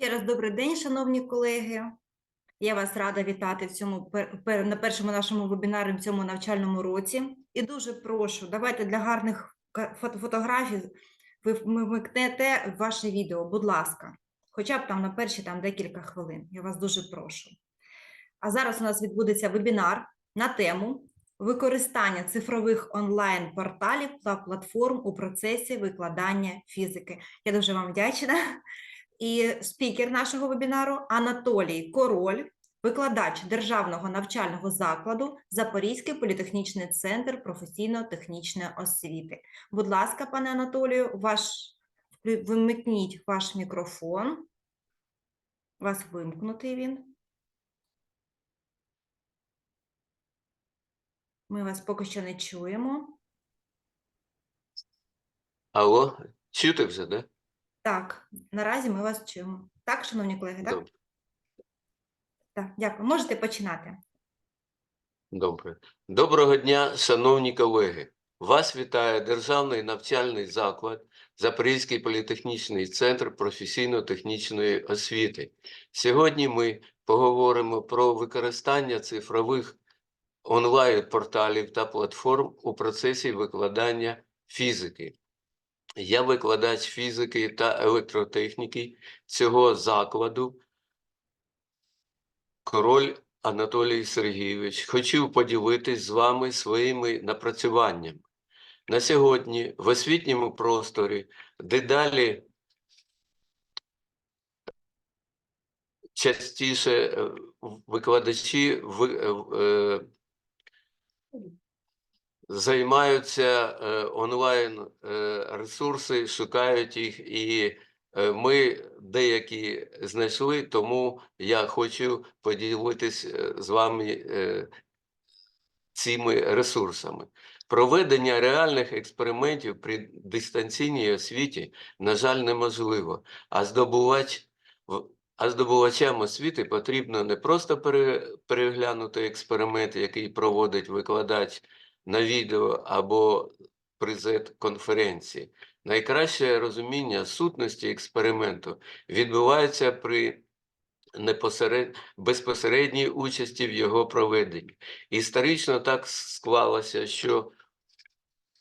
Ще раз добрий день, шановні колеги. Я вас рада вітати в цьому на першому нашому вебінарі в цьому навчальному році. І дуже прошу, давайте для гарних фотографій ви вмикнете ваше відео, будь ласка, хоча б там на перші там декілька хвилин. Я вас дуже прошу. А зараз у нас відбудеться вебінар на тему використання цифрових онлайн-порталів та платформ у процесі викладання фізики. Я дуже вам вдячна. І спікер нашого вебінару Анатолій Король, викладач Державного навчального закладу Запорізький політехнічний центр професійно-технічної освіти. Будь ласка, пане Анатолію, ваш вимикніть ваш мікрофон. Вас вимкнутий він. Ми вас поки що не чуємо. Алло, чути вже, да? Так, наразі ми вас чуємо. Так, шановні колеги, так? Добре. Так, дякую. Можете починати. Добре. Доброго дня, шановні колеги. Вас вітає Державний навчальний заклад Запорізький політехнічний центр професійно-технічної освіти. Сьогодні ми поговоримо про використання цифрових онлайн-порталів та платформ у процесі викладання фізики. Я викладач фізики та електротехніки цього закладу. Король Анатолій Сергійович, хотів поділитись з вами своїми напрацюваннями. На сьогодні в освітньому просторі дедалі частіше е, викладачі ви- е, е, займаються е, онлайн е, ресурси, шукають їх, і е, ми деякі знайшли, тому я хочу поділитись з вами цими ресурсами. Проведення реальних експериментів при дистанційній освіті, на жаль, неможливо, а здобувач а здобувачам освіти потрібно не просто переглянути експеримент, який проводить викладач на відео або при Z-конференції. Найкраще розуміння сутності експерименту відбувається при непосеред... безпосередній участі в його проведенні. Історично так склалося, що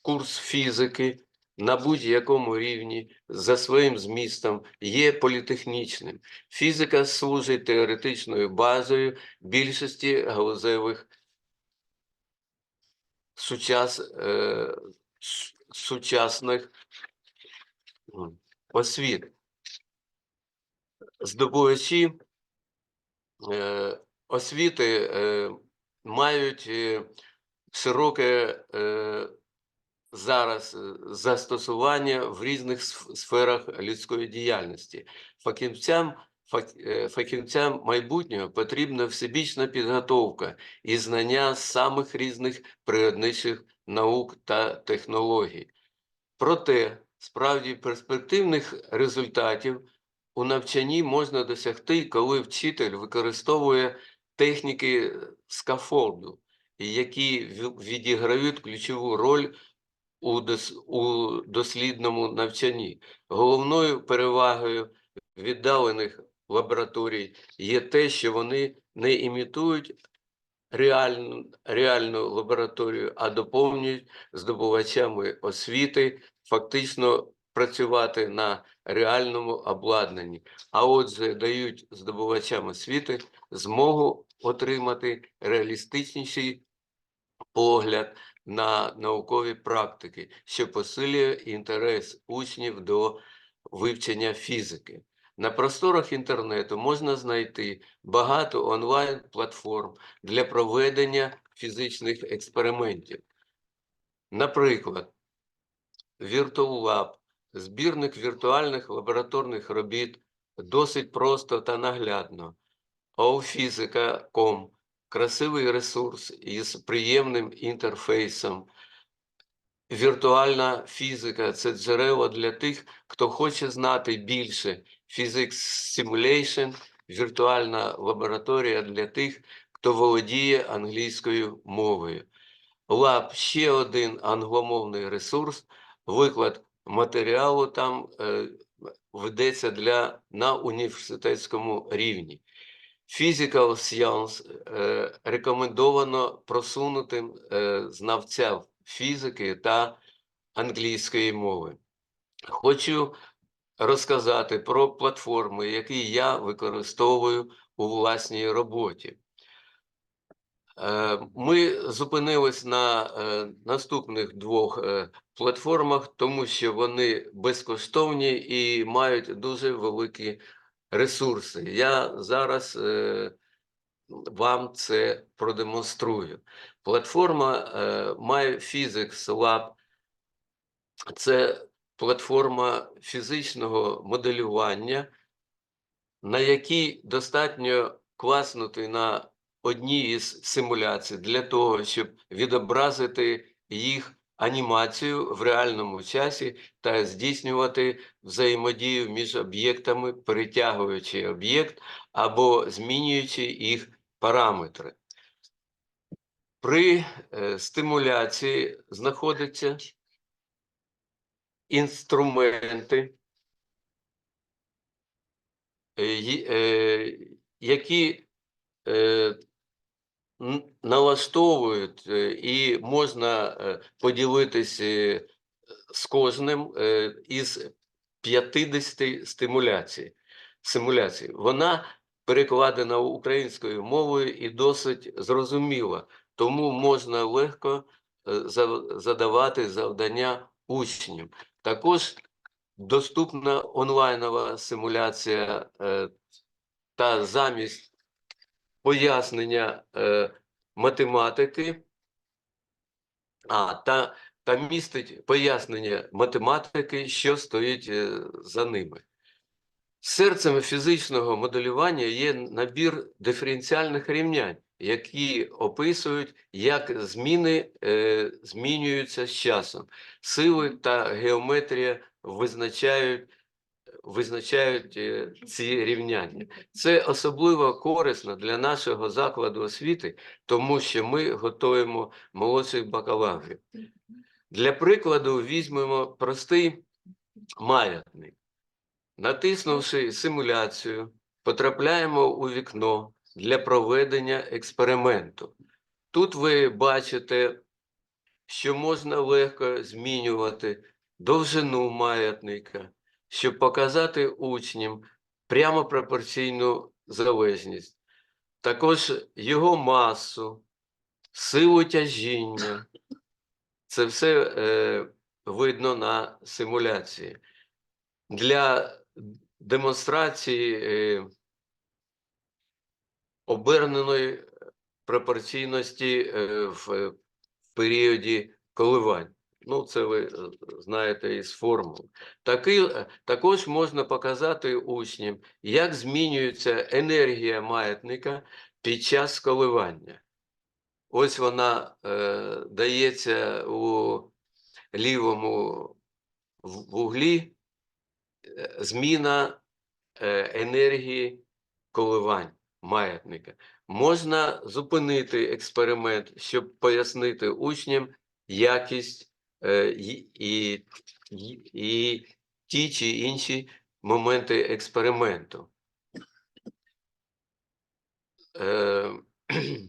курс фізики на будь-якому рівні за своїм змістом є політехнічним. Фізика служить теоретичною базою більшості галузевих сучас, е, сучасних освіт. Здобувачі е, освіти е, мають е, широке е, зараз е, застосування в різних сферах людської діяльності. Фахівцям, фах- фахівцям майбутнього потрібна всебічна підготовка і знання самих різних природничих наук та технологій. Проте, справді перспективних результатів у навчанні можна досягти, коли вчитель використовує техніки скафолду, які відіграють ключову роль у дослідному навчанні. Головною перевагою віддалених лабораторій є те, що вони не імітують реальну, реальну лабораторію, а доповнюють здобувачами освіти фактично працювати на реальному обладнанні, а отже, дають здобувачам освіти змогу отримати реалістичніший погляд на наукові практики, що посилює інтерес учнів до вивчення фізики. На просторах інтернету можна знайти багато онлайн-платформ для проведення фізичних експериментів. Наприклад, VirtualLab – збірник віртуальних лабораторних робіт досить просто та наглядно. OFPhysica.com – красивий ресурс із приємним інтерфейсом. Віртуальна фізика – це джерело для тих, хто хоче знати більше. Physics Simulation – віртуальна лабораторія для тих, хто володіє англійською мовою. Lab – ще один англомовний ресурс, виклад матеріалу там е, ведеться для, на університетському рівні. Physical Science е, рекомендовано просунутим е, знавцям фізики та англійської мови. Хочу розказати про платформи, які я використовую у власній роботі. Е, Ми зупинились на е, наступних двох е, платформах, тому що вони безкоштовні і мають дуже великі ресурси. Я зараз вам це продемонструю. Платформа MyPhysics Lab – це платформа фізичного моделювання, на якій достатньо класнути на одній із симуляцій для того, щоб відобразити їх анімацію в реальному часі та здійснювати взаємодію між об'єктами, перетягуючи об'єкт або змінюючи їх параметри. При е, стимуляції знаходяться інструменти, е, е, які е, налаштовують і можна поділитися з кожним із 50 стимуляцій. Симуляцій. Вона перекладена українською мовою і досить зрозуміла, тому можна легко задавати завдання учням. Також доступна онлайнова симуляція е, та замість пояснення е, математики, а, та, та містить пояснення математики, що стоїть е, за ними. Серцем фізичного моделювання є набір диференціальних рівнянь, які описують, як зміни е, змінюються з часом. Сили та геометрія визначають, визначають е, ці рівняння. Це особливо корисно для нашого закладу освіти, тому що ми готуємо молодших бакалаврів. Для прикладу візьмемо простий маятник. Натиснувши симуляцію, потрапляємо у вікно для проведення експерименту. Тут ви бачите, що можна легко змінювати довжину маятника, щоб показати учням прямо пропорційну залежність, також його масу, силу тяжіння. Це все е, видно на симуляції. Для демонстрації е, оберненої пропорційності е, в е, періоді коливань. Ну, це ви е, знаєте із формул. Таки, е, також можна показати учням, як змінюється енергія маятника під час коливання. Ось вона е, дається у лівому вуглі е, зміна е, енергії коливань маятника. Можна зупинити експеримент, щоб пояснити учням якість е, і, і, і, ті чи інші моменти експерименту. Е,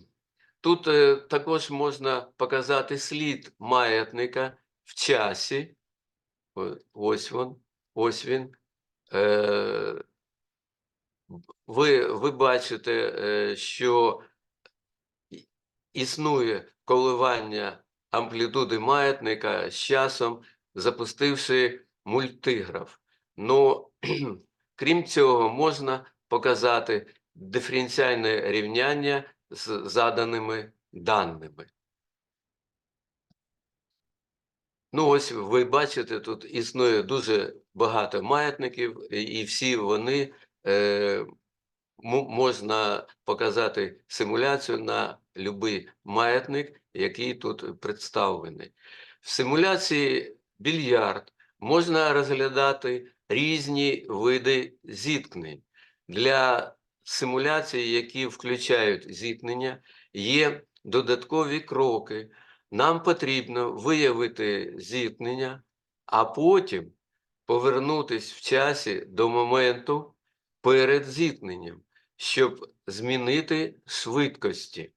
Тут е, також можна показати слід маятника в часі. Ось він, ось він. Е, ви, ви бачите, е, що існує коливання амплітуди маятника з часом, запустивши мультиграф. Ну, крім цього, можна показати диференціальне рівняння з заданими даними. Ну, ось ви бачите, тут існує дуже багато маятників, і- всі вони можна показати симуляцію на будь-який маятник, який тут представлений. В симуляції більярд можна розглядати різні види зіткнень. Для симуляцій, які включають зіткнення, є додаткові кроки. Нам потрібно виявити зіткнення, а потім повернутись в часі до моменту перед зіткненням, щоб змінити швидкості.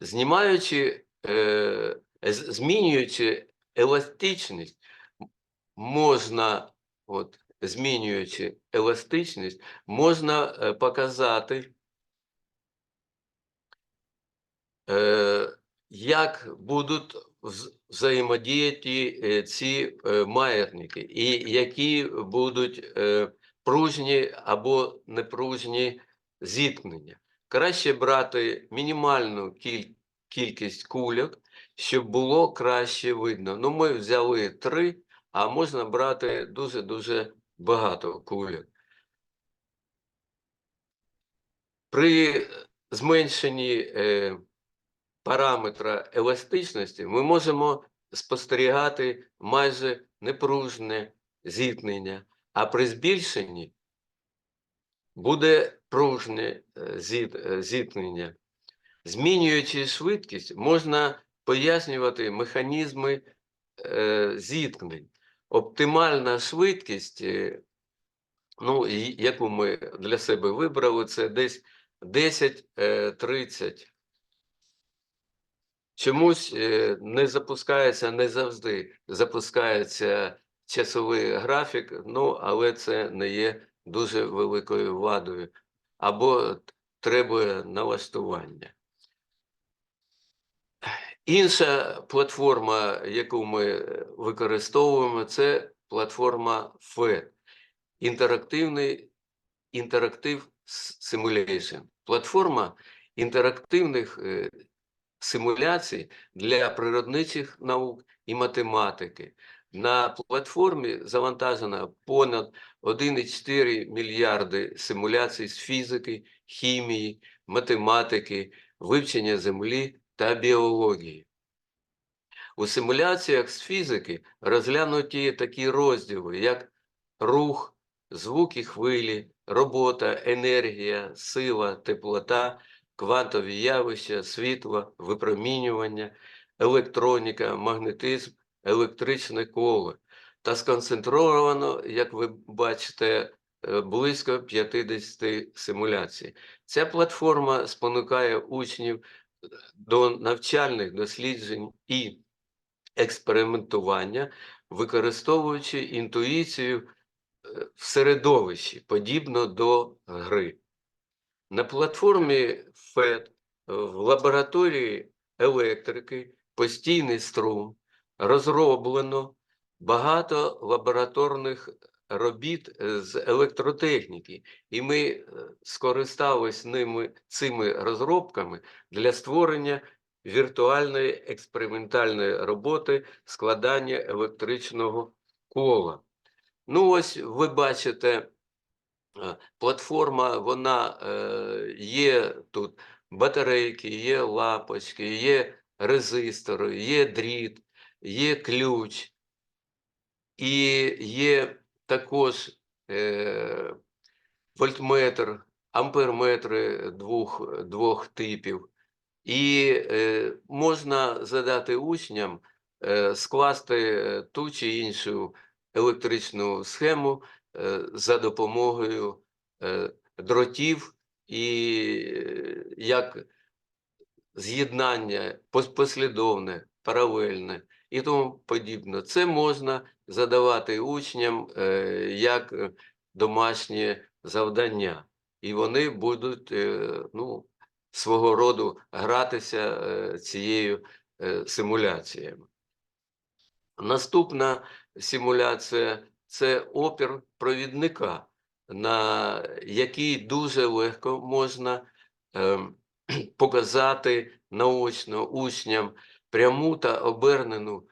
Знімаючи, е, змінюючи еластичність, можна, от, змінюючи еластичність, можна е, показати, е, як будуть вз- взаємодіяти е, ці е, маятники, і які будуть пружні або непружні зіткнення. Краще брати мінімальну кіль- кількість кульок, щоб було краще видно. Ну, ми взяли три, а можна брати дуже-дуже багато кульок. При зменшенні е, параметра еластичності ми можемо спостерігати майже непружне зіткнення, а при збільшенні буде пружне е, е, зіткнення. Змінюючи швидкість, можна пояснювати механізми е, зіткнень. Оптимальна швидкість, ну, яку ми для себе вибрали, це десь 10-30. Чомусь не запускається не завжди. Запускається часовий графік, ну, але це не є дуже великою вадою. Або треба налаштування. Інша платформа, яку ми використовуємо, це платформа FED. Інтерактивний Interactive Simulation. Платформа інтерактивних е, симуляцій для природничих наук і математики. На платформі завантажено понад 1,4 мільярди симуляцій з фізики, хімії, математики, вивчення землі та біології. У симуляціях з фізики розглянуті такі розділи, як рух, звуки хвилі, робота, енергія, сила, теплота, квантові явища, світло, випромінювання, електроніка, магнетизм, електричне коло. Та сконцентровано, як ви бачите, е, близько 50 симуляцій. Ця платформа спонукає учнів е, до навчальних досліджень і експериментування, використовуючи інтуїцію е, в середовищі, подібно до гри. На платформі FED в лабораторії електрики постійний струм розроблено багато лабораторних робіт е, з електротехніки, і ми е, скористались ними цими розробками для створення віртуальної експериментальної роботи складання електричного кола. Ну, ось ви бачите, е, платформа, вона е, є тут батарейки, є лапочки, є резистори, є дріт, є ключ, і є також е, вольтметр, амперметри двох, двох типів. І е, можна задати учням е, скласти ту чи іншу електричну схему е, за допомогою е, дротів. І е, як з'єднання послідовне, паралельне і тому подібне. Це можна задавати учням е, як е, домашнє завдання, і вони будуть е, ну, свого роду гратися цією симуляцією. Наступна симуляція це опір провідника, на який дуже легко можна ем, показати наочно учням пряму та обернену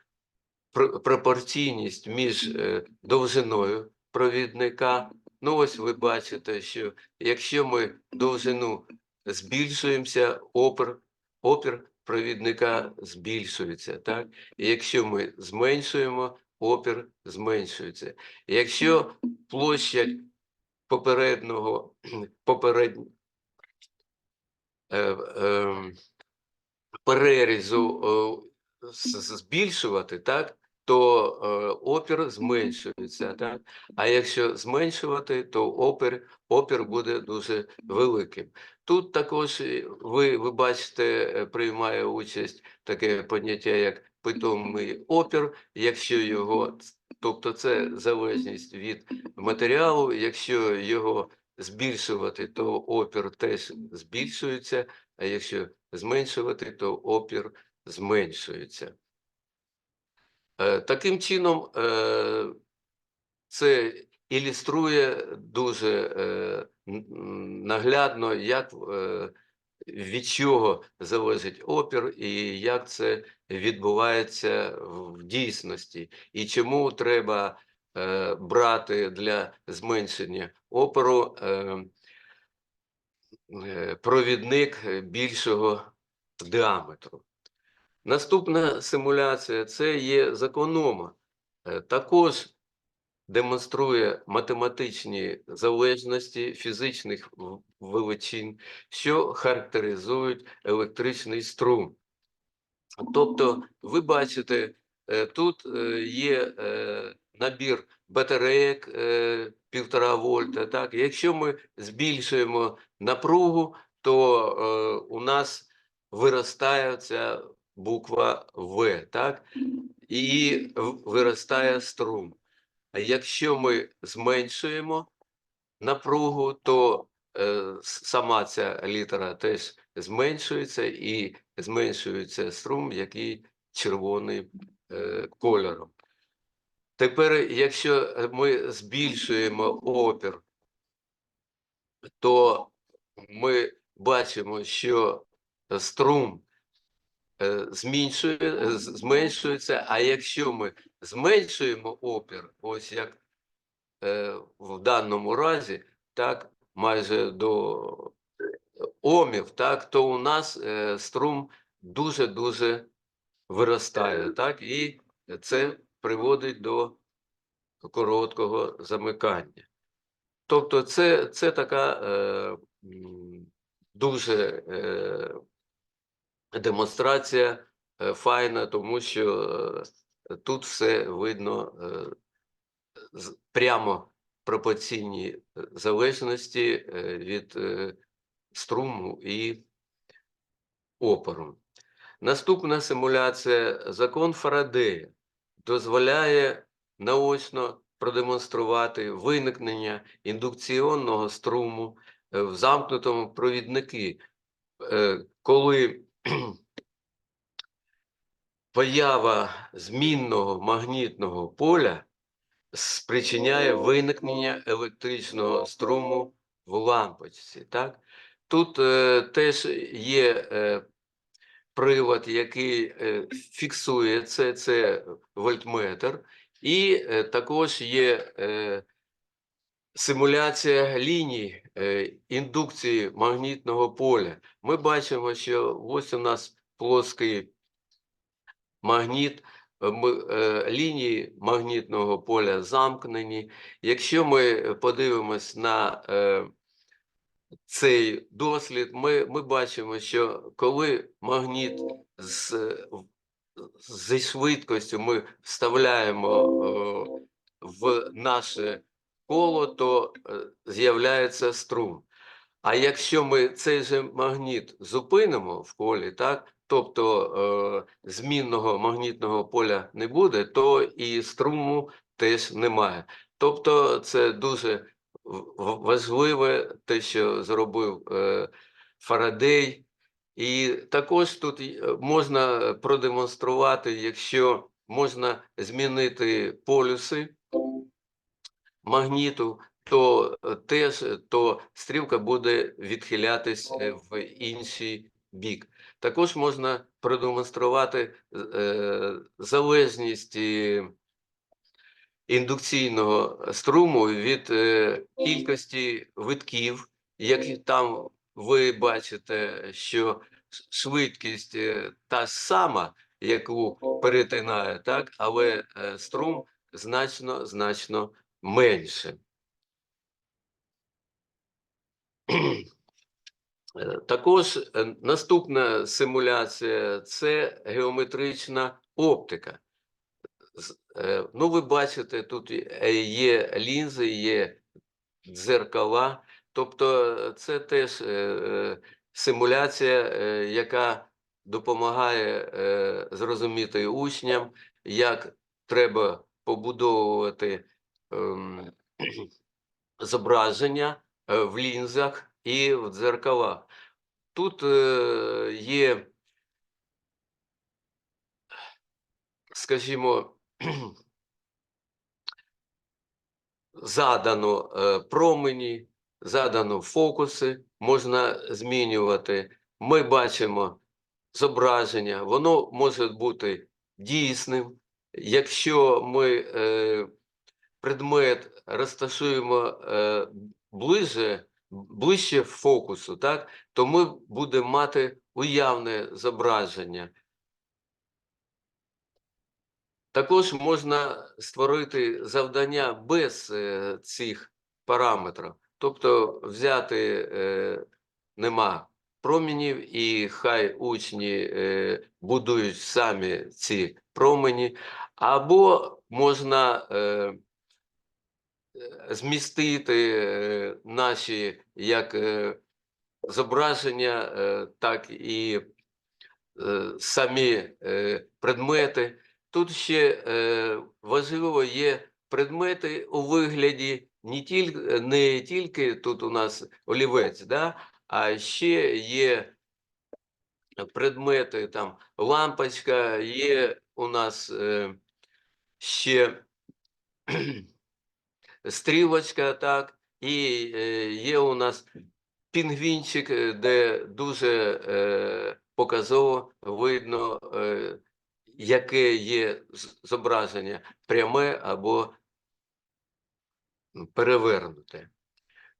пропорційність між е, довжиною провідника. Ну, ось ви бачите, що якщо ми довжину збільшуємося, опір, опір провідника збільшується. Так? І якщо ми зменшуємо, опір зменшується. Якщо площа попереднього поперед, е, е, перерізу е, збільшувати, так? то е, опір зменшується. Так? А якщо зменшувати, то опір, опір буде дуже великим. Тут також е, ви, ви бачите, приймає участь таке поняття, як питомий опір, якщо його, тобто це залежність від матеріалу, якщо його збільшувати, то опір теж збільшується, а якщо зменшувати, то опір зменшується. Е, Таким чином, е, це ілюструє дуже е, наглядно, як від чого залежить опір і як це відбувається в дійсності, і чому треба брати для зменшення опору провідник е, більшого діаметру. Наступна симуляція це є законома. Е, Також демонструє математичні залежності фізичних величин, що характеризують електричний струм. Тобто, ви бачите, е, тут є набір батареїк е, півтора вольта. Так? Якщо ми збільшуємо напругу, то е, у нас виростає ця буква В, так? і виростає струм. А якщо ми зменшуємо напругу, то е, сама ця літера теж зменшується і зменшується струм, який червоним е, кольором. Тепер, якщо ми збільшуємо опір, то ми бачимо, що струм е, зменшує, е, зменшується, а якщо ми зменшуємо опір, ось як е, в даному разі, так, майже до омів, так, то у нас струм дуже-дуже виростає, так, і це приводить до короткого замикання. Тобто це, це така е, дуже е, демонстрація е, файна, тому що е, тут все видно е, прямо пропорційні е, залежності е, від е, струму і опору. Наступна симуляція закон Фарадея дозволяє наочно продемонструвати виникнення індукційного струму е, в замкнутому провідники, е, коли поява змінного магнітного поля спричиняє виникнення електричного струму в лампочці. Так? Тут е, теж є е, прилад, який е, фіксує це, це вольтметр, і е, також є е, симуляція ліній індукції магнітного поля. Ми бачимо, що ось у нас плоский магніт, лінії магнітного поля замкнені. Якщо ми подивимось на цей дослід, ми, ми бачимо, що коли магніт з, зі швидкістю ми вставляємо в наше коло, то е, з'являється струм. А якщо ми цей же магніт зупинимо в колі, так, тобто е, змінного магнітного поля не буде, то і струму теж немає. Тобто це дуже важливе те, що зробив е, Фарадей. І також тут е, можна продемонструвати, якщо можна змінити полюси магніту, то е, теж то стрілка буде відхилятись в інший бік. Також можна продемонструвати залежність індукційного струму від е, кількості витків, які там ви бачите, що швидкість е, та сама, яку перетинає, так, але е, струм значно значно менше. Також наступна симуляція це геометрична оптика. Е, ну, ви бачите, тут е, є лінзи, є дзеркала. Тобто е, це теж симуляція, яка допомагає зрозуміти учням, як треба побудовувати ем, зображення в лінзах і в дзеркалах. Тут є, скажімо, задано е, промені, задано фокуси, можна змінювати. Ми бачимо зображення, воно може бути дійсним. Якщо ми е, предмет розташуємо е, ближе, ближче фокусу, так, то ми будемо мати уявне зображення. Також можна створити завдання без е, цих параметрів. Тобто взяти е, нема промінів, і хай учні е, будують самі ці промені, або можна змістити наші як зображення, так і самі предмети. Тут ще е, важливо є предмети у вигляді не тільки, не тільки тут у нас олівець, да, а ще є предмети, там лампочка, є у нас е, ще стрілочка, так, і е, є у нас пінгвінчик, е, де дуже е, показово видно, е, яке є зображення пряме або перевернуте.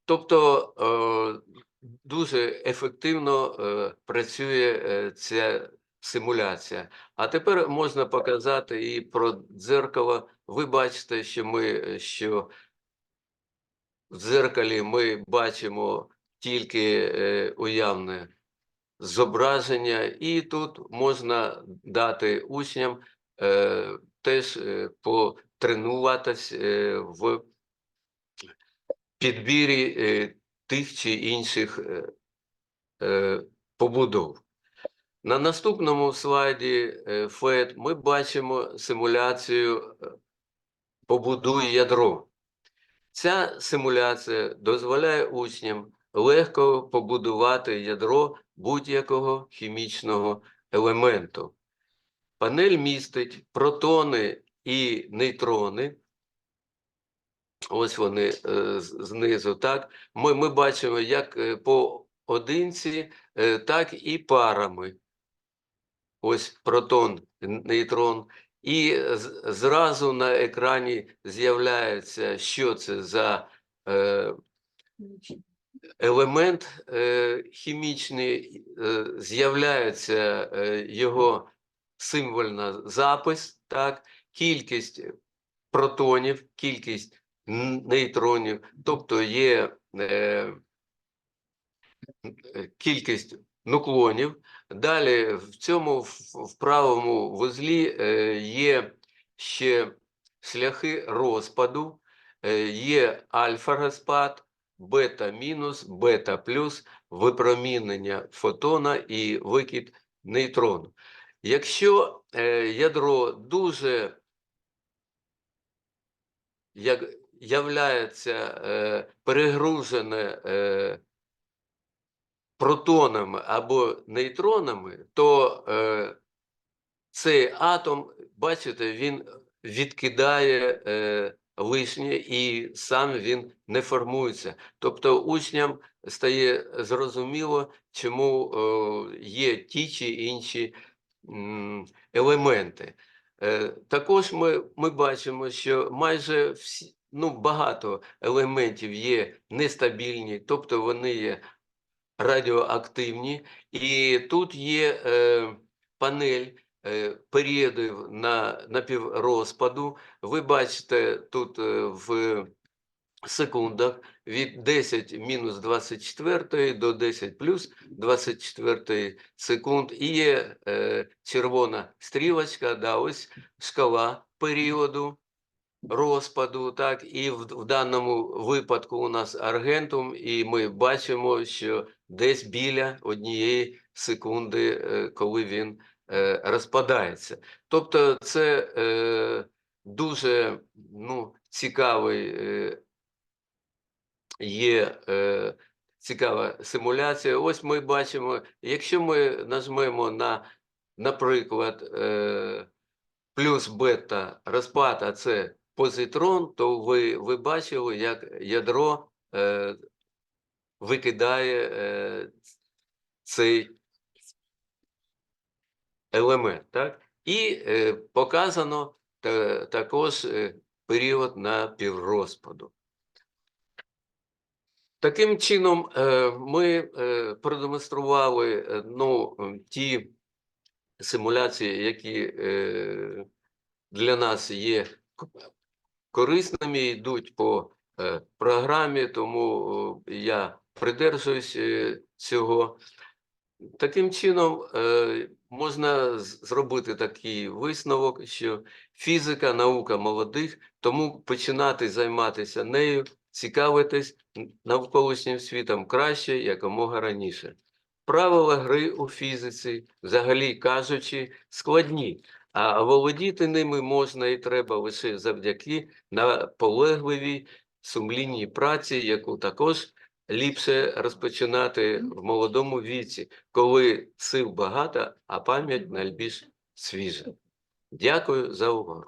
Тобто е, дуже ефективно е, працює е, ця симуляція. А тепер можна показати і про дзеркало. Ви бачите, що ми що в дзеркалі ми бачимо тільки уявне зображення, і тут можна дати учням е, теж е, потренуватись е, в підбірі е, тих чи інших побудов. На наступному слайді ФЕД ми бачимо симуляцію побудуй ядро. Ця симуляція дозволяє учням легко побудувати ядро будь-якого хімічного елементу. Панель містить протони і нейтрони. Ось вони е, знизу. Так? Ми, ми бачимо як е, по одинці, е, так і парами. Ось протон, нейтрон. І зразу на екрані з'являється, що це за е, елемент е, хімічний, е, з'являється е, його символьна запис, так, кількість протонів, кількість нейтронів, тобто є кількість нуклонів. Далі в цьому в- правому вузлі є ще шляхи розпаду, є альфа-розпад, бета-мінус, бета-плюс, випромінення фотона і викид нейтрону. Якщо е, ядро дуже як, являється е, перегружене е, протонами або нейтронами, то е, цей атом, бачите, він відкидає е, лишнє і сам він не формується. Тобто учням стає зрозуміло, чому е, є ті чи інші елементи. Е, Також ми, ми бачимо, що майже всі, ну, багато елементів є нестабільні, тобто вони є радіоактивні, і тут є е, панель періодів на напіврозпаду. Ви бачите тут е, в секундах від 10 мінус 24 до 10 плюс 24 секунд. І є е, червона стрілочка, да, ось шкала періоду розпаду, так, і в, в даному випадку у нас аргентум, і ми бачимо, що десь біля однієї секунди, е, коли він е, розпадається. Тобто це е, дуже ну, цікавий е, є е, цікава симуляція. Ось ми бачимо, якщо ми нажмемо на, наприклад, е, плюс бета розпад, а це позитрон, то ви, ви бачили, як ядро е, викидає е, цей елемент. Так? І е, показано та, також е, період напіврозпаду. Таким чином, е, ми е, продемонстрували е, ну, ті симуляції, які е, для нас є корисними, йдуть по е, програмі, тому о, я придержуюсь е, цього. Таким чином, е, можна зробити такий висновок, що фізика наука молодих, тому починати займатися нею, цікавитись навколишнім світом краще якомога раніше. Правила гри у фізиці, взагалі кажучи, складні, а володіти ними можна і треба лише завдяки наполегливій сумлінній праці, яку також ліпше розпочинати в молодому віці, коли сил багато, а пам'ять найбільш свіжа. Дякую за увагу.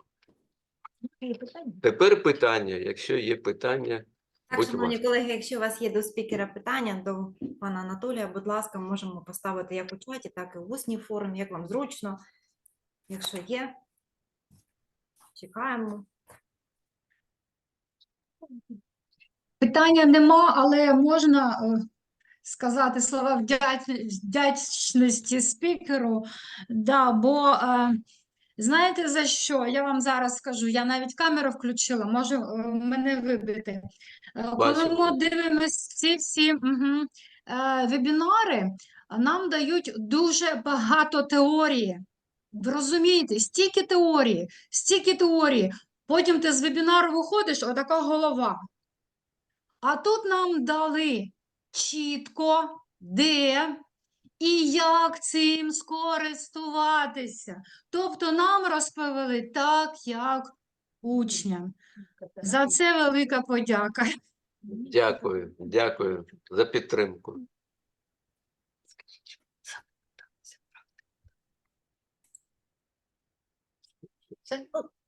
Тепер питання, якщо є питання, Так, Будь шановні ласка. колеги, якщо у вас є до спікера питання до пана Анатолія, будь ласка, можемо поставити як у чаті, так і в усній формі, як вам зручно. Якщо є, чекаємо. Питання нема, але можна е, сказати слова вдячності спікеру. Да, бо е, знаєте за що? Я вам зараз скажу. Я навіть камеру включила, може е, мене вибити. Коли ми дивимося ці всі е, вебінари, нам дають дуже багато теорії. Ви розумієте, стільки теорії, стільки теорії. Потім ти з вебінару виходиш, отака голова. А тут нам дали чітко, де і як цим скористуватися. Тобто нам розповіли так, як учням. За це велика подяка. дякую, дякую за підтримку.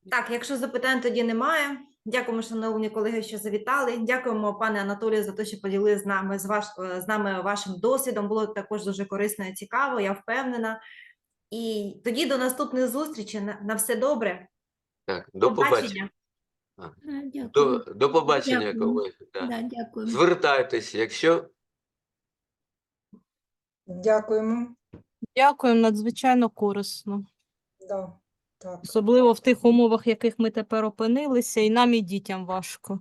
Так, якщо запитань тоді немає. Дякуємо, шановні колеги, що завітали. Дякуємо, пане Анатолію, за те, що поділили з нами з ваш з нами вашим досвідом. Було також дуже корисно і цікаво, я впевнена. І тоді до наступних зустрічей. На, на все добре. Так, до побачення. побачення. До, до побачення, Дякую. колеги. Да. Да, дякую. Звертайтесь, якщо Дякуємо. Дякую, надзвичайно корисно. Да, так. Особливо в тих умовах, в яких ми тепер опинилися, і нам, і дітям важко.